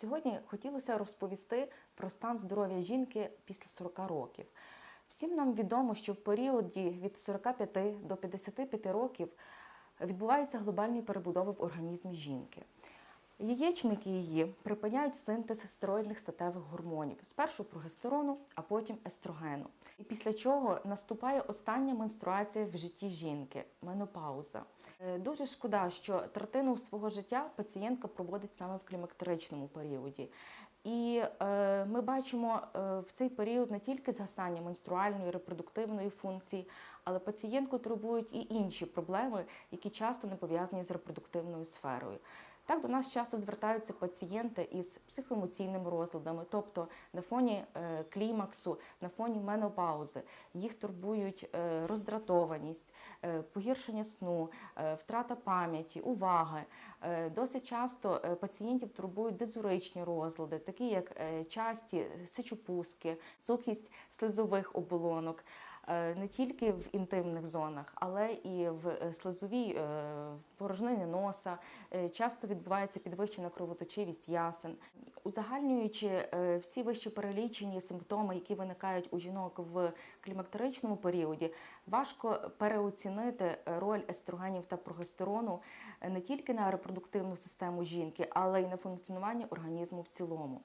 Сьогодні хотілося розповісти про стан здоров'я жінки після 40 років. Всім нам відомо, що в періоді від 45 до 55 років відбуваються глобальні перебудови в організмі жінки. Яєчники її припиняють синтез стероїдних статевих гормонів, спершу прогестерону, а потім естрогену. І після чого наступає остання менструація в житті жінки менопауза. Е, Дуже шкода, що третину свого життя пацієнтка проводить саме в клімактеричному періоді. І е, ми бачимо е, в цей період не тільки згасання менструальної репродуктивної функції, але пацієнтку турбують і інші проблеми, які часто не пов'язані з репродуктивною сферою. Так до нас часто звертаються пацієнти із психоемоційними розладами, тобто на фоні е, клімаксу, на фоні менопаузи. Їх турбують е, роздратованість, е, погіршення сну, втрата пам'яті, уваги. Досить часто пацієнтів турбують дезуричні розлади, такі як часті сечопуски, сухість слизових оболонок. Е, Не тільки в інтимних зонах, але і в е, слизовій е, порожнині носа. Часто відбувається підвищена кровоточивість ясен. Узагальнюючи всі вище перелічені симптоми, які виникають у жінок в клімактеричному періоді, важко переоцінити роль естрогенів та прогестерону не тільки на репродуктивну систему жінки, але й на функціонування організму в цілому.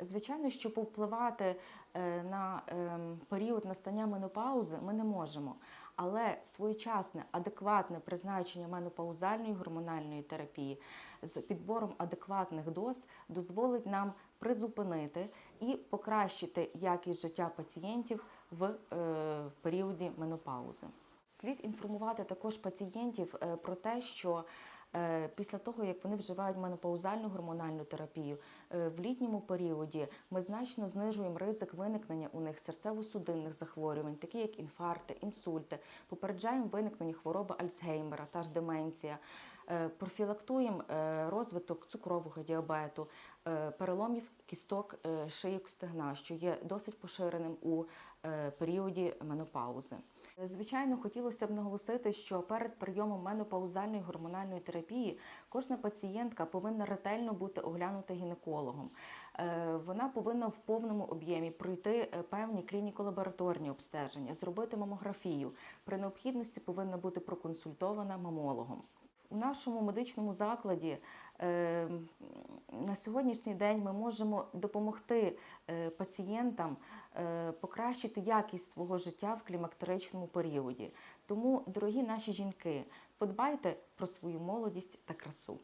Звичайно, що повпливати е, на ем, період настання менопаузи ми не можемо, але своєчасне адекватне призначення менопаузальної гормональної терапії з підбором адекватних доз дозволить нам призупинити і покращити якість життя пацієнтів в е, періоді менопаузи. Слід інформувати також пацієнтів е, про те, що е, після того, як вони вживають менопаузальну гормональну терапію, е, в літньому періоді ми значно знижуємо ризик виникнення у них серцево-судинних захворювань, такі як інфаркти, інсульти, попереджаємо виникнення хвороби Альцгеймера, та ж деменція, е, профілактуємо е, розвиток цукрового діабету, е, переломів кісток е, шийок стегна, що є досить поширеним у е, періоді менопаузи. Звичайно, хотілося б наголосити, що перед прийомом менопаузальної гормональної терапії кожна пацієнтка повинна ретельно бути оглянута гінекологом. Е, Вона повинна в повному об'ємі пройти е, певні клініко-лабораторні обстеження, зробити мамографію. При необхідності повинна бути проконсультована мамологом. У нашому медичному закладі е, на сьогоднішній день ми можемо допомогти е, пацієнтам е, покращити якість свого життя в клімактеричному періоді. Тому, дорогі наші жінки, подбайте про свою молодість та красу.